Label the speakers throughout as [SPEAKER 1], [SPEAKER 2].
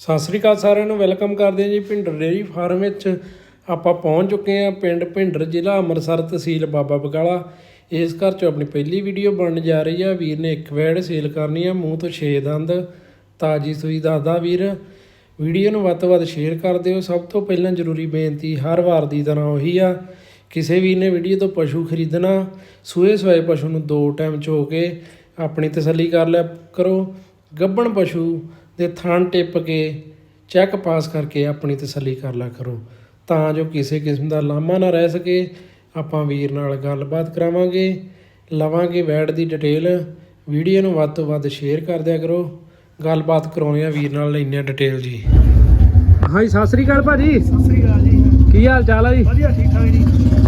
[SPEAKER 1] ਸਤਿ ਸ੍ਰੀ ਅਕਾਲ ਸਾਰਿਆਂ ਨੂੰ, ਵੈਲਕਮ ਕਰਦੇ ਹਾਂ ਜੀ ਭਿੰਡਰ ਡੇਅਰੀ ਫਾਰਮ ਵਿੱਚ। ਆਪਾਂ ਪਹੁੰਚ ਚੁੱਕੇ ਹਾਂ ਪਿੰਡ ਭਿੰਡਰ ਜ਼ਿਲ੍ਹਾ ਅੰਮ੍ਰਿਤਸਰ ਤਹਿਸੀਲ ਬਾਬਾ ਬਕਾਲਾ ਇਸ ਘਰ 'ਚ ਆਪਣੀ ਪਹਿਲੀ ਵੀਡੀਓ ਬਣਨ ਜਾ ਰਹੀ ਆ। ਵੀਰ ਨੇ ਇੱਕ ਵੈੜ ਸੇਲ ਕਰਨੀ ਆ, ਮੂੰਹ ਤੋਂ 6 ਦੰਦ, ਤਾਜੀ ਸੂਈ ਦੱਸਦਾ ਵੀਰ। ਵੀਡੀਓ ਨੂੰ ਵੱਧ ਤੋਂ ਵੱਧ ਸ਼ੇਅਰ ਕਰ ਦਿਓ। ਸਭ ਤੋਂ ਪਹਿਲਾਂ ਜ਼ਰੂਰੀ ਬੇਨਤੀ, ਹਰ ਵਾਰ ਦੀ ਤਰ੍ਹਾਂ ਉਹੀ ਆ। ਕਿਸੇ ਵੀਰ ਨੇ ਵੀਡੀਓ ਤੋਂ ਪਸ਼ੂ ਖਰੀਦਣਾ, ਸੂਏ ਸਵਾਏ ਪਸ਼ੂ ਨੂੰ ਦੋ ਟਾਈਮ ਚੋ ਕੇ ਆਪਣੀ ਤਸੱਲੀ ਕਰ ਲਿਆ ਕਰੋ। ਗੱਬਣ ਪਸ਼ੂ ਦੇ ਥਣ ਟਿੱਪ ਕੇ ਚੈੱਕ ਪਾਸ ਕਰਕੇ ਆਪਣੀ ਤਸੱਲੀ ਕਰ ਲਿਆ ਕਰੋ। ਤਾਂ ਜੋ ਕਿਸੇ ਕਿਸਮ ਦਾ ਲਾਮਾ ਨਾ ਰਹਿ ਸਕੇ ਆਪਾਂ ਵੀਰ ਨਾਲ ਗੱਲਬਾਤ ਕਰਾਵਾਂਗੇ ਲਵਾਂਗੇ ਵੈਡ ਦੀ ਡਿਟੇਲ ਵੀਡੀਓ ਨੂੰ ਵੱਧ ਤੋਂ ਵੱਧ ਸ਼ੇਅਰ ਕਰ ਦਿਆ ਕਰੋ। ਗੱਲਬਾਤ ਕਰਾਉਣੀ ਆ ਵੀਰ ਨਾਲ ਲੈਣੇ ਆ ਡਿਟੇਲ ਜੀ। ਹਾਂਜੀ ਸਤਿ ਸ੍ਰੀ ਅਕਾਲ ਭਾਜੀ।
[SPEAKER 2] ਸਤਿ ਸ੍ਰੀ ਅਕਾਲ ਜੀ।
[SPEAKER 1] ਕੀ ਹਾਲ ਚਾਲ ਆ ਜੀ?
[SPEAKER 2] ਵਧੀਆ ਠੀਕ ਠਾਕ ਜੀ।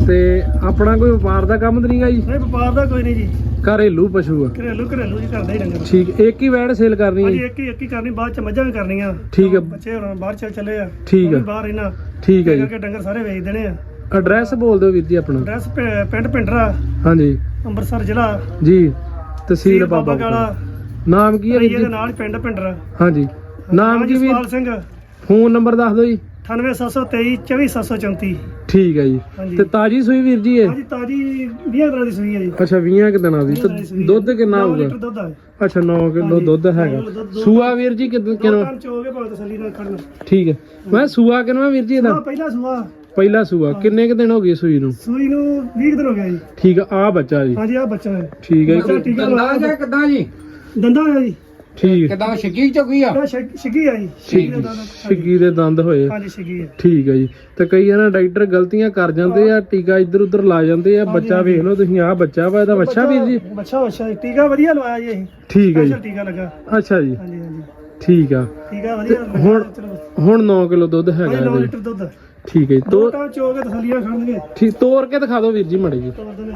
[SPEAKER 1] ਤੇ ਆਪਣਾ ਕੋਈ ਵਪਾਰ ਦਾ ਕੰਮ ਤਾਂ ਨਹੀਂਗਾ ਜੀ?
[SPEAKER 2] ਨਹੀਂ ਵਪਾਰ ਦਾ ਕੋਈ ਨਹੀਂ ਜੀ।
[SPEAKER 1] ਘਰੇਲੂ ਪਸ਼ੂ ਆ।
[SPEAKER 2] ਘਰੇਲੂ ਘਰੇਲੂ ਜੀ ਕਰਦਾ ਹੀ ਡੰਗਰ
[SPEAKER 1] ਠੀਕ ਇੱਕ ਹੀ ਵੈਡ ਸੇਲ ਕਰਨੀ ਹੈ
[SPEAKER 2] ਹਾਂਜੀ
[SPEAKER 1] ਜੀ?
[SPEAKER 2] ਇੱਕ ਹੀ ਇੱਕ ਹੀ ਕਰਨੀ ਬਾਅਦ ਚ ਮੱਝਾਂ ਵੀ ਕਰਨੀਆਂ।
[SPEAKER 1] ਠੀਕ ਹੈ।
[SPEAKER 2] ਬੱਚੇ ਹੁਣ ਬਾਹਰ ਚੱਲ ਚੱਲੇ ਆ।
[SPEAKER 1] ਠੀਕ
[SPEAKER 2] ਉਹ ਵੀ
[SPEAKER 1] ਹੈ।
[SPEAKER 2] ਬਾਹਰ ਇਹਨਾਂ।
[SPEAKER 1] ਠੀਕ ਹੈ ਜੀ।
[SPEAKER 2] ਕਰਕੇ ਡੰਗਰ ਸਾਰੇ ਵੇਚ ਦੇਣੇ ਆ।
[SPEAKER 1] ਐਡਰੈਸ ਬੋਲ ਦਿਓ ਵੀਰ ਜੀ ਆਪਣਾ।
[SPEAKER 2] ਐਡਰੈਸ ਪਿੰਡ ਪਿੰਡਰਾ
[SPEAKER 1] ਹਾਂਜੀ।
[SPEAKER 2] ਅੰਮ੍ਰਿਤਸਰ ਜ਼ਿਲ੍ਹਾ।
[SPEAKER 1] ਜੀ ਤਹਿਸੀਲ ਬਾਬਾ
[SPEAKER 2] ਕਾਲਾ
[SPEAKER 1] ਨਾਮ ਕੀ ਹੈ ਵੀਰ
[SPEAKER 2] ਰਈਏ
[SPEAKER 1] ਜੀ?
[SPEAKER 2] ਦੇ ਨਾਲ ਹੀ ਪਿੰਡ ਪਿੰਡਰਾ।
[SPEAKER 1] ਹਾਂਜੀ। ਨਾਮ ਕੀ ਵੀਰ?
[SPEAKER 2] ਜਸਪਾਲ ਸਿੰਘ।
[SPEAKER 1] ਫੋਨ ਨੰਬਰ ਦੱਸ ਦਿਓ ਜੀ।
[SPEAKER 2] 98723 24734
[SPEAKER 1] ਠੀਕ ਹੈ ਜੀ।
[SPEAKER 2] ਹਾਂਜੀ।
[SPEAKER 1] ਤੇ ਤਾਜੀ ਸੂਈ ਵੀਰ ਜੀ ਇਹ?
[SPEAKER 2] ਹਾਂਜੀ ਤਾਜੀ 20 ਤਰ੍ਹਾਂ ਦੀ ਸੂਈ ਹੈ ਜੀ।
[SPEAKER 1] ਅੱਛਾ 20 ਕਿ ਦਿਨਾਂ ਦੀ। ਤੇ। ਦੁੱਧ ਕਿੰਨਾ
[SPEAKER 2] ਨੌ
[SPEAKER 1] ਹੋਊਗਾ?
[SPEAKER 2] ਲੀਟਰ ਦੁੱਧ ਆ।
[SPEAKER 1] ਅੱਛਾ 9 ਕਿਲੋ
[SPEAKER 2] ਹਾਂਜੀ।
[SPEAKER 1] ਦੁੱਧ
[SPEAKER 2] ਨੌ
[SPEAKER 1] ਹੈਗਾ।
[SPEAKER 2] ਕਿਲੋ ਦੁੱਧ, ਦੋ-
[SPEAKER 1] ਸੂਆ ਵੀਰ ਜੀ ਕਿੰਨ
[SPEAKER 2] ਦੋ
[SPEAKER 1] ਕਿਨੋ
[SPEAKER 2] ਚੋਗੇ ਭਾਵੇਂ ਤਸੱਲੀ ਨਾਲ ਖੜਨਾ।
[SPEAKER 1] ਠੀਕ ਹੈ। ਮੈਂ ਸੂਆ ਕਿਨਵਾ ਵੀਰ ਜੀ ਇਹਦਾ?
[SPEAKER 2] ਪਹਿਲਾ ਸੂਆ।
[SPEAKER 1] ਪਹਿਲਾ ਸੂਆ। ਕਿੰਨੇ ਕੁ ਦਿਨ ਹੋ ਗਏ ਸੂਈ ਨੂੰ?
[SPEAKER 2] ਸੂਈ ਨੂੰ 20 ਦਿਨ ਹੋ ਗਿਆ ਜੀ।
[SPEAKER 1] ਠੀਕ ਆ ਆ ਬੱਚਾ ਜੀ।
[SPEAKER 2] ਹਾਂਜੀ ਆ ਬੱਚਾ ਹੈ।
[SPEAKER 1] ਠੀਕ ਹੈ
[SPEAKER 2] ਬੱਚਾ
[SPEAKER 1] ਜੀ
[SPEAKER 2] ਟੀਕਾ
[SPEAKER 3] ਦੰਦਾਂ
[SPEAKER 2] ਲਵਾਇਆ
[SPEAKER 3] ਜਾਂ ਕਿੱਦਾਂ ਜੀ?
[SPEAKER 2] ਦੰਦਾ ਹੋਇਆ ਜੀ।
[SPEAKER 1] ਠੀਕ।
[SPEAKER 3] ਕਿੱਦਾਂ? ਆ?
[SPEAKER 2] ਛਿੱਗੀ ਆ ਜੀ।
[SPEAKER 1] ਠੀਕ
[SPEAKER 2] ਦਾ ਦੰਦ, ਹਾਂਜੀ।
[SPEAKER 1] ਛਿੱਗੀ ਦੇ ਦੰਦ ਹੋਏ।
[SPEAKER 2] ਹਾਂਜੀ ਛਿੱਗੀ ਹੈ
[SPEAKER 1] ਠੀਕ ਹੈ ਜੀ। ਤੇ ਕਈ ਨਾ ਡਾਕਟਰ ਗਲਤੀਆਂ ਕਰ ਜਾਂਦੇ ਆ ਟੀਕਾ ਇੱਧਰ ਉੱਧਰ ਲਾ ਜਾਂਦੇ ਆ। ਬੱਚਾ ਵੇਖ ਲਓ ਤੁਸੀਂ ਆਹ ਬੱਚਾ ਵਾ ਇਹਦਾ ਬੱਚਾ ਵੀਰ ਜੀ।
[SPEAKER 2] ਬੱਚਾ ਬੱਚਾ ਜੀ। ਟੀਕਾ ਵਧੀਆ ਲਵਾਇਆ ਜੀ ਅਸੀਂ।
[SPEAKER 1] ਠੀਕ ਹੈ ਜੀ।
[SPEAKER 2] ਸਪੈਸ਼ਲ ਟੀਕਾ ਲੱਗਾ।
[SPEAKER 1] ਅੱਛਾ ਜੀ।
[SPEAKER 2] ਹਾਂਜੀ ਹਾਂਜੀ।
[SPEAKER 1] ਠੀਕ ਆ।
[SPEAKER 2] ਟੀਕਾ ਵਧੀਆ
[SPEAKER 1] ਤੇ ਹੁਣ ਹੁਣ 9 ਕਿਲੋ ਦੁੱਧ ਹੈਗਾ
[SPEAKER 2] ਹਾਂਜੀ 9
[SPEAKER 1] ਇਹਦੇ
[SPEAKER 2] ਲੀਟਰ ਦੁੱਧ।
[SPEAKER 1] ਠੀਕ ਹੈ ਜੀ।
[SPEAKER 2] ਦੋ
[SPEAKER 1] ਤੋ
[SPEAKER 2] ਟਾਂ ਚੋਗੇ ਤਸੱਲੀਆਂ ਖੜਨਗੇ
[SPEAKER 1] ਠੀਕ ਤੋੜ ਕੇ ਦਿਖਾ ਦਿਓ ਵੀਰ ਜੀ ਮੜੇ ਜੀ।
[SPEAKER 2] ਤੋੜ ਦੇਣੇ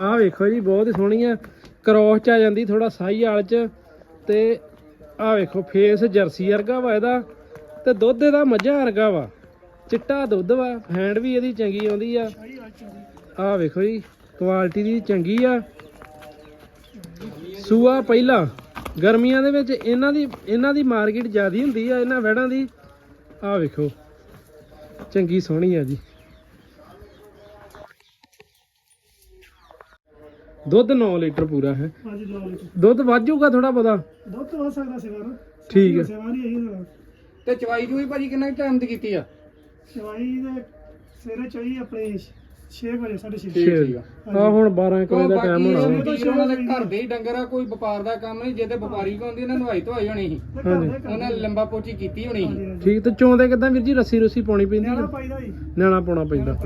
[SPEAKER 1] ਆਹ ਵੇਖੋ ਜੀ ਬਹੁਤ ਹੀ ਸੋਹਣੀ ਆ। ਕ੍ਰੋਸ ਚ ਆ ਜਾਂਦੀ ਥੋੜਾ ਸਾਈ ਵਾਲ ਚ। ਤੇ ਆਹ ਵੇਖੋ ਫੇਸ ਜਰਸੀ ਵਰਗਾ ਵਾ ਇਹਦਾ ਤੇ ਦੁੱਧ ਇਹਦਾ ਮੱਝਾਂ ਵਰਗਾ ਵਾ। ਚਿੱਟਾ ਦੁੱਧ ਵਾ ਹੈਂਡ ਵੀ ਇਹਦੀ ਚੰਗੀ ਆਉਂਦੀ ਆ। ਆਹ ਵੇਖੋ ਜੀ ਕੁਆਲਿਟੀ ਦੀ ਚੰਗੀ ਆ। ਸੂਆ ਪਹਿਲਾ, ਗਰਮੀਆਂ ਦੇ ਵਿੱਚ ਇਹਨਾਂ ਦੀ ਇਹਨਾਂ ਦੀ ਮਾਰਕੀਟ ਜ਼ਿਆਦੀ ਹੁੰਦੀ ਆ, ਇਹਨਾਂ ਵੈੜਾਂ ਦੀ। ਆਹ ਵੇਖੋ, ਚੰਗੀ ਸੋਹਣੀ ਆ ਜੀ। ਦੁੱਧ 9 ਲੀਟਰ ਪੂਰਾ ਹੈ।
[SPEAKER 2] ਹਾਂਜੀ 9 ਲੀਟਰ।
[SPEAKER 1] ਦੁੱਧ ਵਾਜੂਗਾ ਥੋੜਾ ਬਹੁਤਾ?
[SPEAKER 2] ਦੁੱਧ ਤੋਂ ਵੱਧ ਸਕਦਾ ਸੇਵਾ ਨਾ
[SPEAKER 1] ਠੀਕ ਹੈ।
[SPEAKER 2] ਸੇਵਾ ਨਹੀਂ ਇਹੀ ਨਾਲ
[SPEAKER 3] ਤੇ ਚਵਾਈ ਚੂਈ ਭਾਜੀ ਕਿੰਨਾ ਟਾਈਮ ਦੀ ਕੀਤੀ ਆ?
[SPEAKER 2] ਸੇਵਾਈ ਦੇ ਸਵੇਰੇ ਚਾਹੀ ਆਪਣੇ 6 ਵਜੇ 6:30
[SPEAKER 3] ਠੀਕ ਠੀਕ ਆ।
[SPEAKER 1] ਹੁਣ 12 ਕੁ ਵਜੇ ਦਾ ਟਾਈਮ ਹੋਣਾ।
[SPEAKER 3] ਘਰ ਦੇ ਹੀ ਡੰਗਰ ਆ ਕੋਈ ਵਪਾਰ ਦਾ ਕੰਮ ਨਹੀਂ ਜਿਹਦੇ ਵਪਾਰੀ ਕੋ ਹੁੰਦੀ ਇਹਨਾਂ ਨਵਾਈ ਧਵਾਈ ਹੋਣੀ ਸੀ।
[SPEAKER 1] ਹਾਂਜੀ।
[SPEAKER 3] ਉਹਨਾਂ ਲੰਬਾ ਪੋਚੀ ਕੀਤੀ ਹੋਣੀ ਸੀ।
[SPEAKER 1] ਠੀਕ ਤੇ ਚੋਂਦੇ ਕਿਦਾਂ ਵੀਰ ਜੀ? ਰੱਸੀ ਰੁੱਸੀ ਪਾਉਣੀ ਪੈਂਦੀ
[SPEAKER 2] ਨਿਆਣਾ
[SPEAKER 1] ਆ?
[SPEAKER 2] ਪਾਈਦਾ ਜੀ।
[SPEAKER 1] ਨਿਆਣਾ ਪਾਉਣਾ ਪੈਂਦਾ।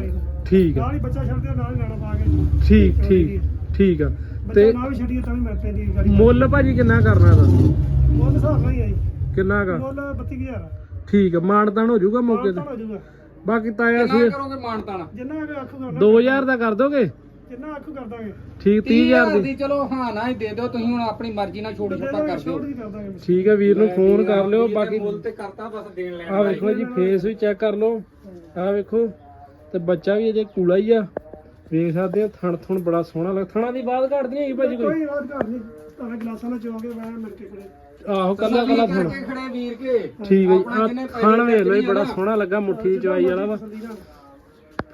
[SPEAKER 1] ਠੀਕ ਆ
[SPEAKER 2] ਨਾਲ ਹੀ ਬੱਚਾ ਛੱਡਦੇ ਨਾਲ ਹੀ ਗਾਣਾ ਪਾ ਕੇ।
[SPEAKER 1] ਠੀਕ ਠੀਕ। ਠੀਕ ਆ। ਤੇ
[SPEAKER 2] ਨਾ ਵੀ ਛੱਡੀਏ ਤਾਂ ਵੀ ਮਿਲ ਪੈਂਦੀ ਗਾੜੀ
[SPEAKER 1] ਮੁੱਲ ਭਾਜੀ ਕਿੰਨਾ ਕਰਨਾ ਇਹਦਾ?
[SPEAKER 2] ਮੁੱਲ ਹਿਸਾਬ ਨਾਲ ਹੀ ਆ ਜੀ।
[SPEAKER 1] ਕਿੰਨਾ ਕਾ?
[SPEAKER 2] ਮੁੱਲ 32000
[SPEAKER 1] ਠੀਕ ਆ ਮਾਨਤਾਨ ਹੋ ਜਾਊਗਾ ਮੌਕੇ ਤੇ।
[SPEAKER 2] ਹੋ ਜਾਊਗਾ।
[SPEAKER 1] ਬਾਕੀ ਤਾਇਆ
[SPEAKER 3] ਕਿੰਨਾ
[SPEAKER 1] ਸੀ
[SPEAKER 3] ਕਰੋਗੇ ਮਾਨਤਾਣਾ
[SPEAKER 2] ਜਿੰਨਾ ਕੁ ਆਖੂ ਕਰਨਾ
[SPEAKER 1] 2000 ਦਾ ਕਰ ਦੋਗੇ?
[SPEAKER 2] ਜਿੰਨਾ ਆਖੂ ਕਰ ਦਾਂਗੇ।
[SPEAKER 1] ਠੀਕ
[SPEAKER 3] 30000
[SPEAKER 1] 30000 ਦੀ।
[SPEAKER 3] ਦੀ ਚਲੋ ਹਾਂ ਨਾ ਹੀ ਦੇ ਦਿਓ ਤੁਸੀਂ ਹੁਣ ਆਪਣੀ ਮਰਜ਼ੀ ਨਾਲ ਛੋਟੀ ਛੋਟਾ ਕਰ ਦਿਓ।
[SPEAKER 2] ਛੋਟ ਵੀ ਕਰ ਦਾਂਗੇ।
[SPEAKER 1] ਠੀਕ ਆ ਵੀਰ ਨੂੰ ਫੋਨ ਕਰ ਲਿਓ ਬਾਕੀ
[SPEAKER 3] ਮੁੱਲ ਤੇ ਕਰਤਾ ਬਸ ਦੇਣ ਲੈਣ
[SPEAKER 1] ਆ ਵੇਖੋ ਜੀ ਫੇਸ ਵੀ ਚੈੱਕ ਕਰ ਲਓ। ਆ ਵੇਖੋ ਤੇ ਬੱਚਾ ਵੀ ਅਜੇ ਕੂਲਾ ਹੀ ਆ। ਵੇਖ ਸਕਦੇ ਆ ਥਣ ਥਣ ਬੜਾ ਸੋਹਣਾ ਲੱਗ ਥਣਾ ਦੀ ਬਾਤ ਘਟਦੀ ਨਹੀਂ ਹੈਗੀ ਭਾਜੀ ਕੋਈ?
[SPEAKER 2] ਕੋਈ ਰਾਤ ਘਰ ਨਹੀਂ ਭਾਵੇਂ ਗਲਾਸਾਂ ਨਾਲ ਚੋਗੇ ਮੈਂ ਮਿਲ ਕੇ ਕੋਲੇ
[SPEAKER 1] ਆਹੋ ਕੱਲਾ ਕੱਲਾ ਥਣ।
[SPEAKER 3] ਕਰਕੇ ਖੜੇ ਵੀਰ ਕੇ।
[SPEAKER 1] ਠੀਕ ਹੈ
[SPEAKER 3] ਆਪਣਾ
[SPEAKER 1] ਜੀ
[SPEAKER 3] ਜਿਹਨੇ
[SPEAKER 1] ਆਹ ਥਣ ਵੇਖ ਲਓ ਜੀ ਬੜਾ ਸੋਹਣਾ ਲੱਗਾ ਮੁੱਠੀ ਚਵਾਈ ਵਾਲਾ ਵਾ।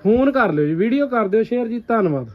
[SPEAKER 1] ਫੋਨ ਕਰ ਲਿਓ ਜੀ ਵੀਡੀਓ ਕਰ ਦਿਓ ਸ਼ੇਅਰ ਜੀ ਧੰਨਵਾਦ।